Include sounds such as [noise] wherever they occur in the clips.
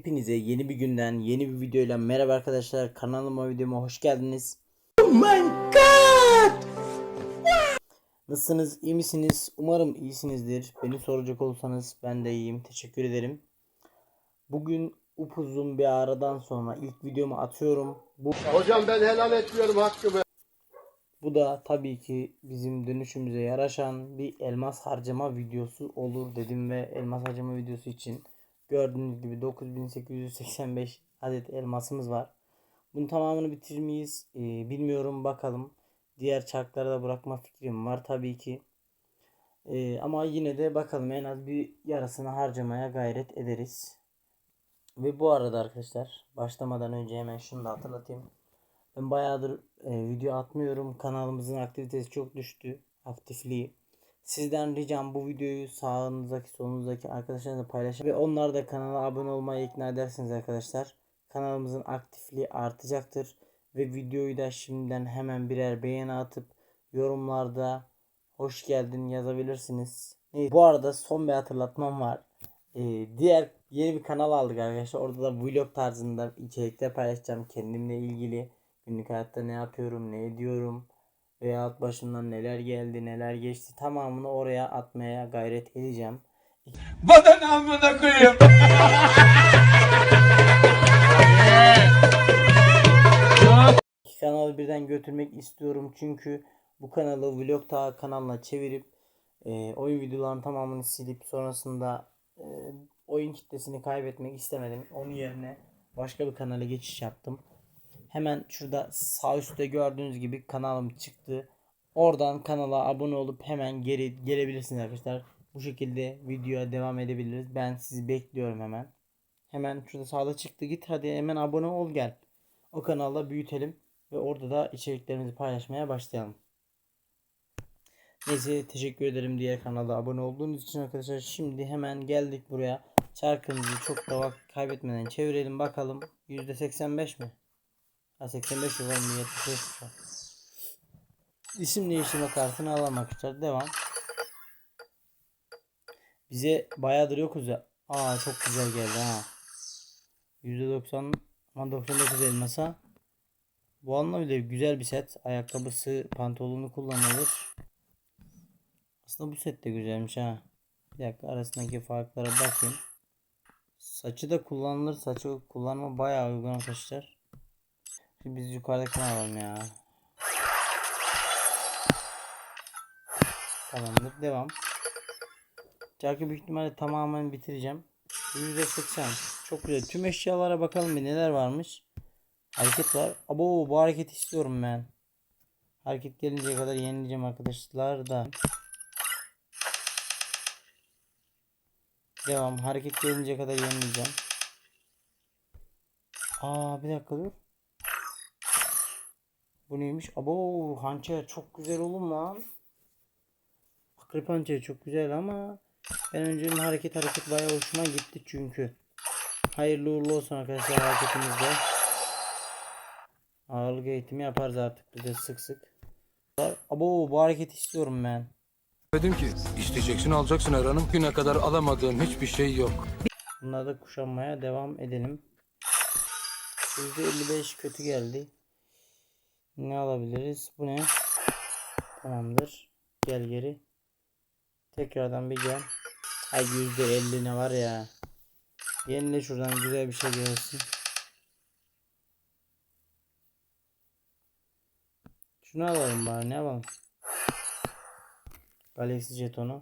Hepinize yeni bir günden yeni bir videoyla merhaba arkadaşlar kanalıma videoma hoş geldiniz. Nasılsınız iyi misiniz umarım iyisinizdir beni soracak olursanız ben de iyiyim teşekkür ederim. Bugün upuzun bir aradan sonra ilk videomu atıyorum. Bu, Hocam ben helal etmiyorum hakkımı. bu da tabii ki bizim dönüşümüze yaraşan bir elmas harcama videosu olur dedim ve elmas harcama videosu için gördüğünüz gibi 9885 adet elmasımız var. Bunun tamamını bitirir miyiz? Ee, bilmiyorum bakalım. Diğer çarklara da bırakma fikrim var tabii ki. Ee, ama yine de bakalım en az bir yarısını harcamaya gayret ederiz. Ve bu arada arkadaşlar başlamadan önce hemen şunu da hatırlatayım. Ben bayağıdır e, video atmıyorum. Kanalımızın aktivitesi çok düştü. Aktifliği. Sizden ricam bu videoyu sağınızdaki solunuzdaki arkadaşlarınızla paylaşın. Ve onlar da kanala abone olmaya ikna edersiniz arkadaşlar. Kanalımızın aktifliği artacaktır. Ve videoyu da şimdiden hemen birer beğeni atıp yorumlarda hoş geldin yazabilirsiniz. Bu arada son bir hatırlatmam var. Ee, diğer yeni bir kanal aldık arkadaşlar. Orada da vlog tarzında içerikler paylaşacağım. Kendimle ilgili günlük hayatta ne yapıyorum, ne ediyorum veyahut başımdan neler geldi, neler geçti tamamını oraya atmaya gayret edeceğim. Bana amına koyayım. İki kanalı birden götürmek istiyorum çünkü bu kanalı vlog ta kanalına çevirip e, oyun videolarının tamamını silip sonrasında e, oyun kitlesini kaybetmek istemedim. Onun yerine başka bir kanala geçiş yaptım. Hemen şurada sağ üstte gördüğünüz gibi kanalım çıktı. Oradan kanala abone olup hemen geri gelebilirsiniz arkadaşlar. Bu şekilde videoya devam edebiliriz. Ben sizi bekliyorum hemen. Hemen şurada sağda çıktı git hadi hemen abone ol gel. O kanalda büyütelim ve orada da içeriklerimizi paylaşmaya başlayalım. Neyse teşekkür ederim diğer kanala abone olduğunuz için arkadaşlar. Şimdi hemen geldik buraya. Çarkımızı çok da vakit kaybetmeden çevirelim bakalım. %85 mi? Ha 85 yok oğlum 75 şu an. İsim değiştirme kartını alamak ister. Devam. Bize bayağıdır yokuz ya. Aa çok güzel geldi ha. %90 ama 99 elmasa. Bu anlamda güzel bir set. Ayakkabısı, pantolonu kullanılır. Aslında bu set de güzelmiş ha. Bir dakika arasındaki farklara bakayım. Saçı da kullanılır. Saçı kullanma bayağı uygun arkadaşlar. Şimdi biz yukarıdakini alalım ya. Tamamdır. Devam. Çarkı büyük ihtimalle tamamen bitireceğim. %80. Çok güzel. Tüm eşyalara bakalım bir neler varmış. Hareket var. Abo bu hareketi istiyorum ben. Hareket gelinceye kadar yenileyeceğim arkadaşlar da. Devam. Hareket gelinceye kadar yenileyeceğim. Aa bir dakika dur. Bu neymiş? Abo hançer çok güzel oğlum lan. Akrep hançeri çok güzel ama ben önceden hareket hareket bayağı hoşuma gitti çünkü. Hayırlı uğurlu olsun arkadaşlar hareketimizde. Ağırlık eğitimi yaparız artık biz de sık sık. Abo bu hareketi istiyorum ben. Dedim ki isteyeceksin alacaksın her hanım. Güne kadar alamadığım hiçbir şey yok. Bunları da kuşanmaya devam edelim. %55 kötü geldi. Ne alabiliriz? Bu ne? Tamamdır. Gel geri. Tekrardan bir gel. Ay %50 ne var ya. Yenile şuradan güzel bir şey gelsin. Şunu alalım bari ne yapalım. Galaxy jetonu.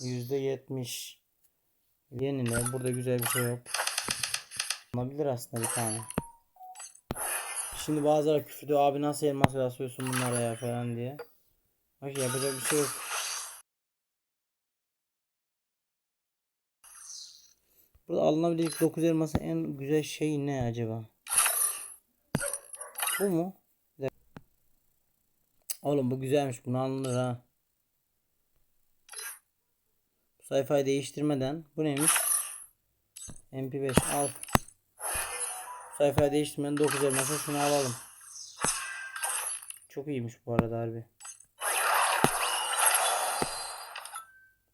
%70 Yenile. Burada güzel bir şey yok. Olabilir aslında bir tane. Şimdi bazıları küfür ediyor. Abi nasıl elmas rastlıyorsun bunlara ya falan diye. Bak yapacak bir şey yok. Burada alınabilecek 9 elmasın en güzel şey ne acaba? Bu mu? Oğlum bu güzelmiş. Bunu alınır ha. Bu sayfayı değiştirmeden bu neymiş? MP5 al. Sayfayı değiştirmeden 9 elmasa şunu alalım. Çok iyiymiş bu arada harbi.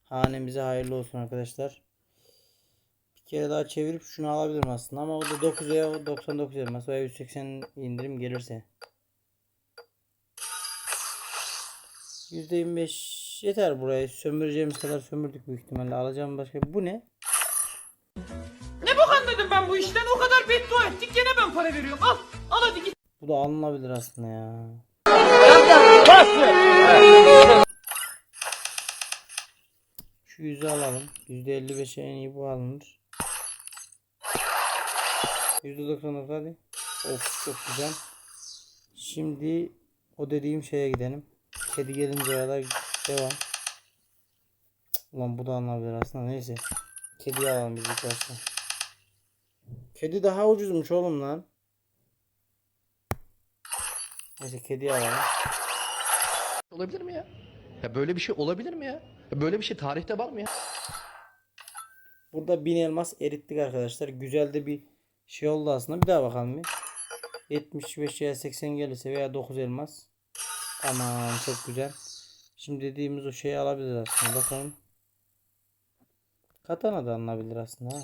Hanemize hayırlı olsun arkadaşlar. kere daha çevirip şunu alabilirim aslında ama o da 9'a 99 elmas veya 180 indirim gelirse. %25 yeter buraya. Sömüreceğimiz kadar sömürdük büyük ihtimalle. Alacağım başka. Bu? Ne para veriyorum al al hadi git. Bu da alınabilir aslında ya. Şu yüzü alalım. %55'e en iyi bu alınır. %99 hadi. Of çok güzel. Şimdi o dediğim şeye gidelim. Kedi gelince kadar devam. Cık, Ulan bu da alınabilir aslında neyse. Kedi alalım biz ilk başta. Kedi daha ucuzmuş oğlum lan. Neyse kedi alalım. Olabilir mi ya? Ya böyle bir şey olabilir mi ya? Ya böyle bir şey tarihte var mı ya? Burada 1000 elmas erittik arkadaşlar. Güzel de bir şey oldu aslında. Bir daha bakalım bir. 75 veya 80 gelirse veya 9 elmas. Tamam çok güzel. Şimdi dediğimiz o şeyi alabilir aslında. Bakalım. Katana da alınabilir aslında ha.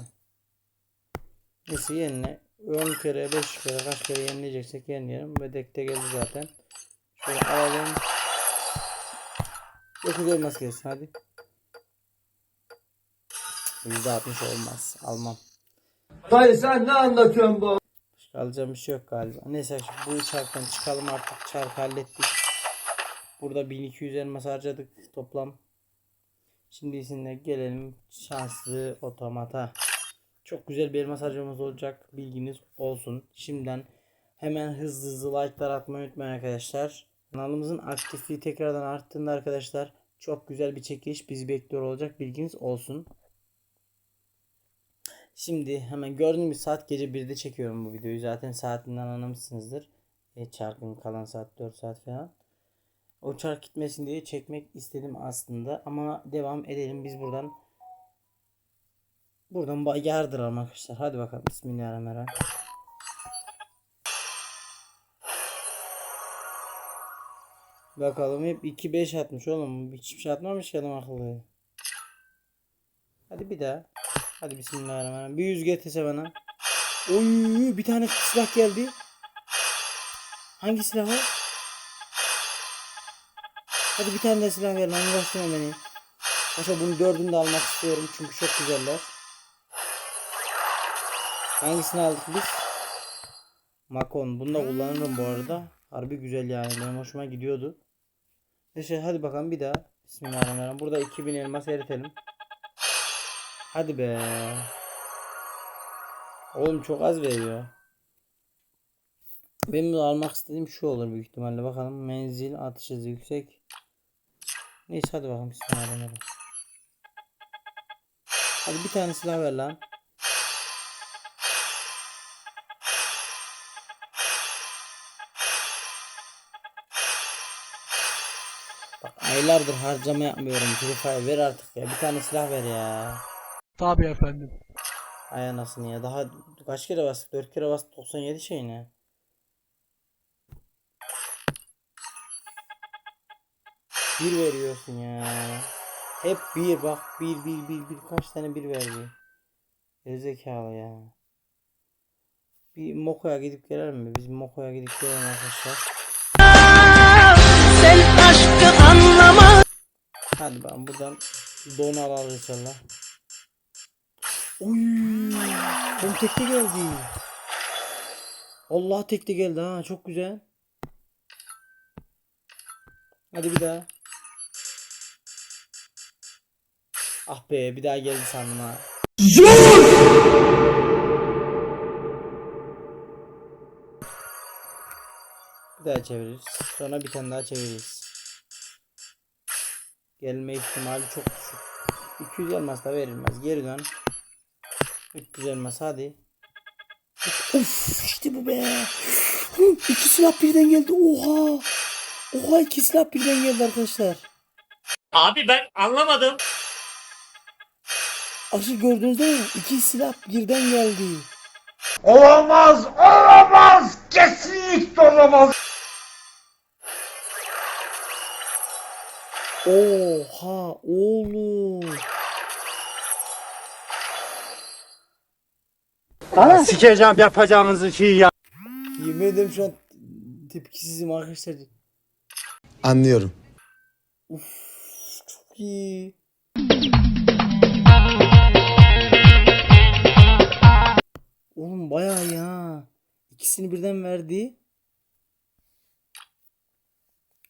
Neyse yenile. 10 kere 5 kere kaç kere yenileyeceksek yenileyelim. Ve dekte geldi zaten. Şöyle alalım. 9 elmas gelsin hadi. %60 olmaz. Almam. Dayı sen ne anlatıyorsun bu? Başka alacağım bir şey yok galiba. Neyse bu çarktan çıkalım artık. Çark hallettik. Burada 1200 elmas harcadık toplam. Şimdi isimle gelelim şanslı otomata. Çok güzel bir elmas harcamamız olacak. Bilginiz olsun. Şimdiden hemen hızlı hızlı like'lar atmayı unutmayın arkadaşlar. Kanalımızın aktifliği tekrardan arttığında arkadaşlar çok güzel bir çekiliş bizi bekliyor olacak. Bilginiz olsun. Şimdi hemen gördüğünüz saat gece 1'de çekiyorum bu videoyu. Zaten saatinden anlamışsınızdır. E, çarkın kalan saat 4 saat falan. O çark gitmesin diye çekmek istedim aslında. Ama devam edelim. Biz buradan buradan ba- yardıralım arkadaşlar. Hadi bakalım. Bismillahirrahmanirrahim. Bakalım hep 2-5 atmış oğlum. Hiçbir şey atmamış ki adam akıllı. Hadi bir daha. Hadi bismillahirrahmanirrahim. Bir yüz getirse bana. Oy bir tane silah geldi. Hangi silah var? Hadi bir tane de silah ver lan uğraştırma beni. Başka bunu dördünü de almak istiyorum çünkü çok güzeller. Hangisini aldık biz? Makon. Bunu da kullanırım bu arada. Harbi güzel yani. Benim hoşuma gidiyordu. Neyse hadi bakalım bir daha. Bismillahirrahmanirrahim. Burada 2000 elmas eritelim. Hadi be. Oğlum çok az veriyor. Benim almak istediğim şu olur büyük ihtimalle. Bakalım menzil atış hızı yüksek. Neyse hadi bakalım bismillahirrahmanirrahim. Hadi bir tane silah ver lan. Aylardır harcama yapmıyorum. Free Fire ver artık ya. Bir tane silah ver ya. Tabii efendim. Ay anasını ya. Daha kaç kere bastık? 4 kere bastık 97 şey ne? Bir veriyorsun ya. Hep bir bak. Bir bir bir bir kaç tane bir verdi. Gerizekalı ya. Bir Moko'ya gidip gelelim mi? Biz Moko'ya gidip gelelim arkadaşlar. Hadi ben buradan donu alalım inşallah. Oy! Tom tekte geldi. Allah tekte geldi ha çok güzel. Hadi bir daha. Ah be bir daha geldi sandım ha. Bir daha çeviririz. Sonra bir tane daha çeviririz. Gelme ihtimali çok düşük. 200 elmas da verilmez. Geri dön. 300 elmas hadi. Of işte bu be. İki silah birden geldi. Oha. Oha iki silah birden geldi arkadaşlar. Abi ben anlamadım. Aşı gördünüz değil mi? İki silah birden geldi. Olamaz, olamaz, kesinlikle olamaz. Oha oğlum. Sikeceğim yapacağınızı şeyi ya. Yemin ederim şu an tepkisizim arkadaşlar. Anlıyorum. Çok iyi. Oğlum bayağı ya. İkisini birden verdi.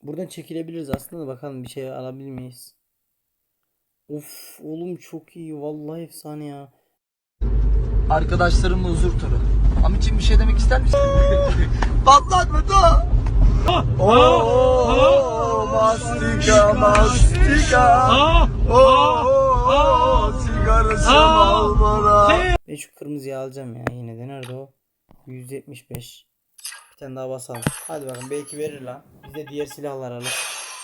Buradan çekilebiliriz aslında da bakalım bir şey alabilir miyiz? Of oğlum çok iyi vallahi efsane ya. Arkadaşlarımla huzur turu. Amicim bir şey demek ister misin? [laughs] Patlatma da. Oo, mastika mastika. Oo, sigarası Marlboro. Ben şu kırmızıyı alacağım ya yine de nerede o? 175. Bir tane daha basalım. Hadi bakalım belki verir lan. Biz de diğer silahlar alır.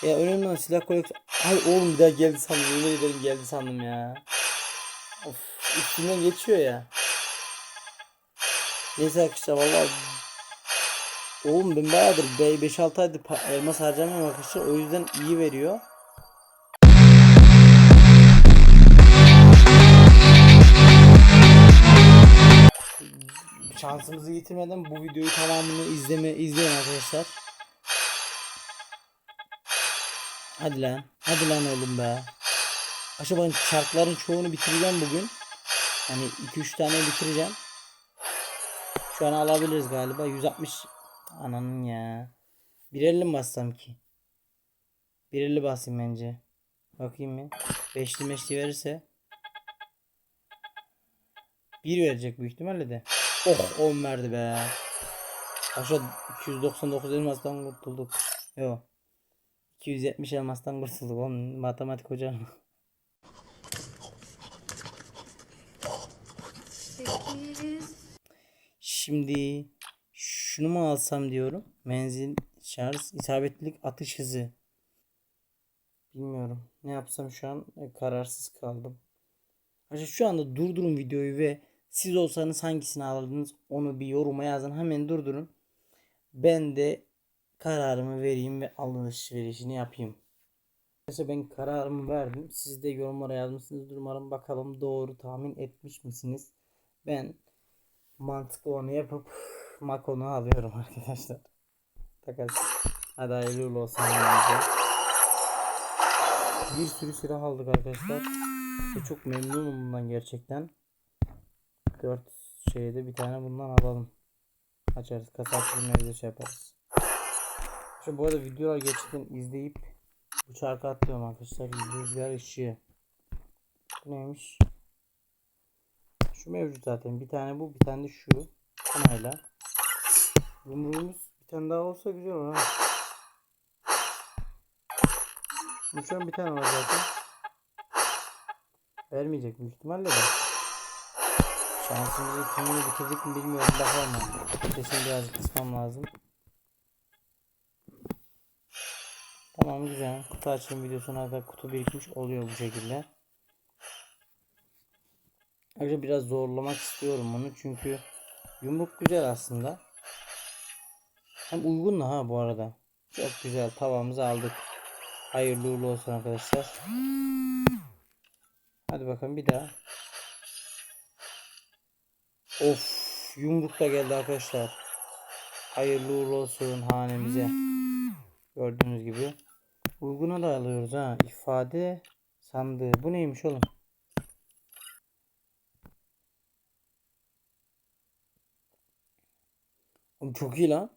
Ya önemli olan silah koleksiyon. Ay oğlum bir daha geldi sandım. Yemin ederim geldi sandım ya. Of üstünden geçiyor ya. Neyse arkadaşlar valla Oğlum ben bayağıdır 5-6 aydır elmas harcamıyorum arkadaşlar. O yüzden iyi veriyor. Şansımızı yitirmeden bu videoyu tamamını izleme izleyin arkadaşlar. Hadi lan. Hadi lan oğlum be. Acaba ben şarkıların çoğunu bitireceğim bugün. Hani 2-3 tane bitireceğim. Şu an alabiliriz galiba. 160 ananın ya. 150 mi bassam ki? 150 basayım bence. Bakayım mı? Beşli meşli verirse. 1 verecek büyük ihtimalle de. Oh 10 verdi be. Aşağı 299 elmastan kurtulduk. Yo. 270 elmastan kurtulduk. Oğlum matematik hocam. Şimdi şunu mu alsam diyorum. Menzil, şarj, isabetlilik, atış hızı. Bilmiyorum. Ne yapsam şu an e, kararsız kaldım. Arkadaşlar şu anda durdurun videoyu ve siz olsanız hangisini alırdınız onu bir yoruma yazın. Hemen durdurun. Ben de kararımı vereyim ve alışverişini yapayım. Arkadaşlar ben kararımı verdim. Siz de yorumlara yazmışsınızdır. Umarım bakalım doğru tahmin etmiş misiniz? Ben mantıklı olanı yapıp Makon'u alıyorum [laughs] arkadaşlar. Takas. Hadi hayırlı olsun. Bir sürü silah aldık arkadaşlar. Ve çok memnunum bundan gerçekten. 4 şeyde bir tane bundan alalım. Açarız. Kasa açılım evde şey yaparız. Şu bu arada videolar gerçekten izleyip bu şarkı atlıyorum arkadaşlar. Rüzgar ışığı. Bu neymiş? Şu mevcut zaten. Bir tane bu, bir tane de şu. Kanayla. Yumruğumuz bir tane daha olsa güzel olur ha. Bu şu an bir tane var zaten. Vermeyecek büyük ihtimalle de. Şansımızı kimini bitirdik mi bilmiyorum. Bakalım. Kesin biraz kısmam lazım. Tamam güzel. Kutu açılım videosuna kadar kutu birikmiş oluyor bu şekilde. Ayrıca biraz zorlamak istiyorum bunu çünkü yumruk güzel aslında. Hem uygun da ha bu arada. Çok güzel tavamızı aldık. Hayırlı uğurlu olsun arkadaşlar. Hadi bakalım bir daha. Of yumruk da geldi arkadaşlar. Hayırlı uğurlu olsun hanemize. Gördüğünüz gibi. Uyguna da alıyoruz ha. İfade sandığı. Bu neymiş oğlum? Oğlum çok iyi lan.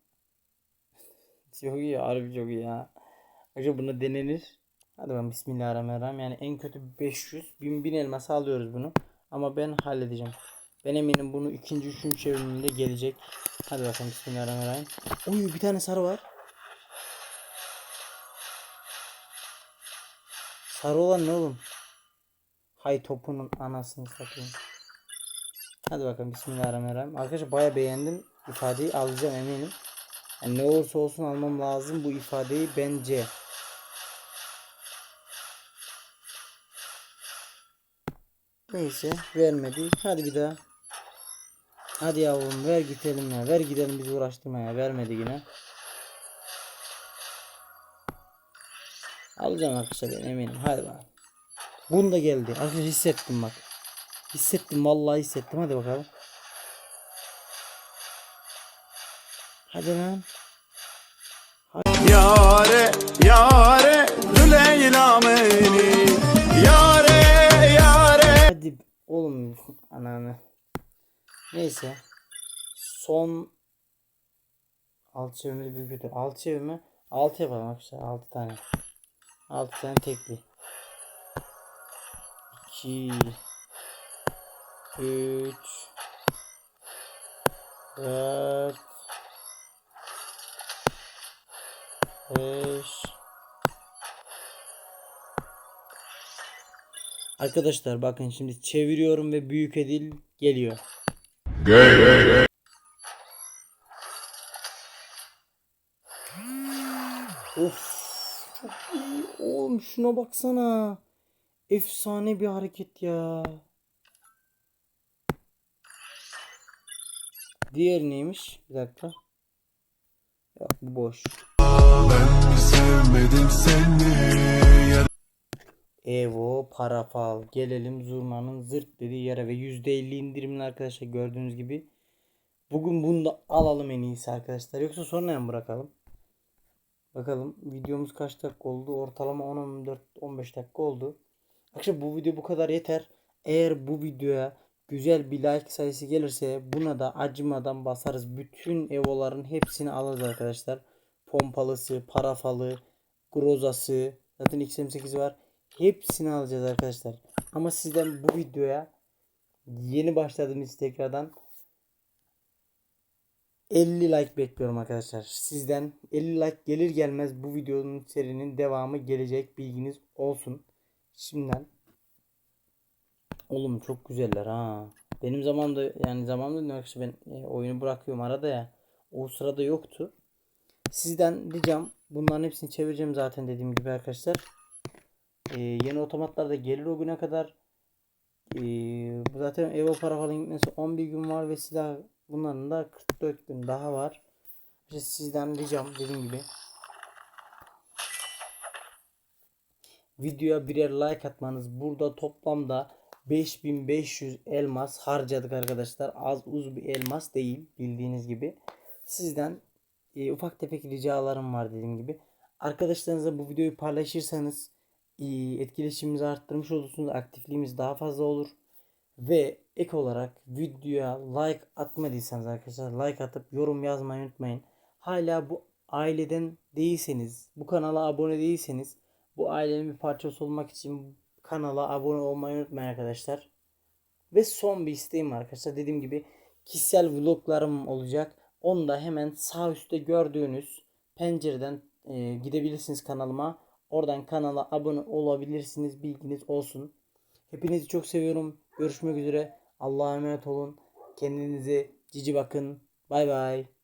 [laughs] Çok iyi harbi çok iyi ya. Acaba buna denenir. Hadi bakalım bismillahirrahmanirrahim. Yani en kötü 500 1000 1000 elması alıyoruz bunu. Ama ben halledeceğim. Ben eminim bunu ikinci üçüncü çevriminde gelecek. Hadi bakalım bismillahirrahmanirrahim. Oy bir tane sarı var. Sarı olan ne oğlum? Hay topunun anasını satayım. Hadi bakalım bismillahirrahmanirrahim. Arkadaşlar baya beğendim. İfadeyi alacağım eminim. Yani ne olursa olsun almam lazım bu ifadeyi bence. Neyse vermedi. Hadi bir daha. Hadi yavrum ver gidelim ya. Ver gidelim bizi uğraştırma ya. Vermedi yine. Alacağım arkadaşlar ben eminim. Hadi bak. Bunu da geldi. Arkadaşlar hissettim bak. Hissettim vallahi hissettim. Hadi bakalım. Hadi lan. Yare yare Leyla beni Yare yare Hadi oğlum ananı. Neyse. Son alt çevirmeli bir kötü. Alt çevirme. Altı yapalım arkadaşlar. Altı tane. Altı tane tekli. İki. Üç. Dört. Beş. Arkadaşlar bakın şimdi çeviriyorum ve büyük edil geliyor. Of. Çok iyi. Oğlum şuna baksana. Efsane bir hareket ya. Diğer neymiş? Bir dakika. Yok boş. Evo parafal. Gelelim zurnanın zırt dediği yere ve %50 indirimli arkadaşlar gördüğünüz gibi. Bugün bunu da alalım en iyisi arkadaşlar. Yoksa sonra mı bırakalım? Bakalım videomuz kaç dakika oldu? Ortalama 10-14-15 dakika oldu. Arkadaşlar bu video bu kadar yeter. Eğer bu videoya güzel bir like sayısı gelirse buna da acımadan basarız. Bütün evoların hepsini alırız arkadaşlar. Pompalısı, parafalı, grozası, zaten XM8 var. Hepsini alacağız arkadaşlar. Ama sizden bu videoya yeni başladığımız tekrardan 50 like bekliyorum arkadaşlar. Sizden 50 like gelir gelmez bu videonun serinin devamı gelecek bilginiz olsun. Şimdiden Oğlum çok güzeller ha. Benim zamanımda yani zamanımda arkadaşlar ben e, oyunu bırakıyorum arada ya. O sırada yoktu. Sizden ricam bunların hepsini çevireceğim zaten dediğim gibi arkadaşlar. Ee, yeni otomatlar da gelir o güne kadar. Bu zaten Evo para falan gitmesi 11 gün var ve silah bunların da 44 gün daha var. İşte sizden ricam dediğim gibi videoya birer like atmanız. Burada toplamda 5500 elmas harcadık arkadaşlar. Az uz bir elmas değil bildiğiniz gibi. Sizden e, ufak tefek ricalarım var dediğim gibi. Arkadaşlarınızla bu videoyu paylaşırsanız e, etkileşimimizi arttırmış olursunuz. Aktifliğimiz daha fazla olur. Ve ek olarak videoya like atmadıysanız arkadaşlar like atıp yorum yazmayı unutmayın. Hala bu aileden değilseniz, bu kanala abone değilseniz bu ailenin bir parçası olmak için kanala abone olmayı unutmayın arkadaşlar. Ve son bir isteğim arkadaşlar. Dediğim gibi kişisel vloglarım olacak. Onu da hemen sağ üstte gördüğünüz pencereden e, gidebilirsiniz kanalıma. Oradan kanala abone olabilirsiniz. Bilginiz olsun. Hepinizi çok seviyorum. Görüşmek üzere. Allah'a emanet olun. Kendinize cici bakın. Bay bay.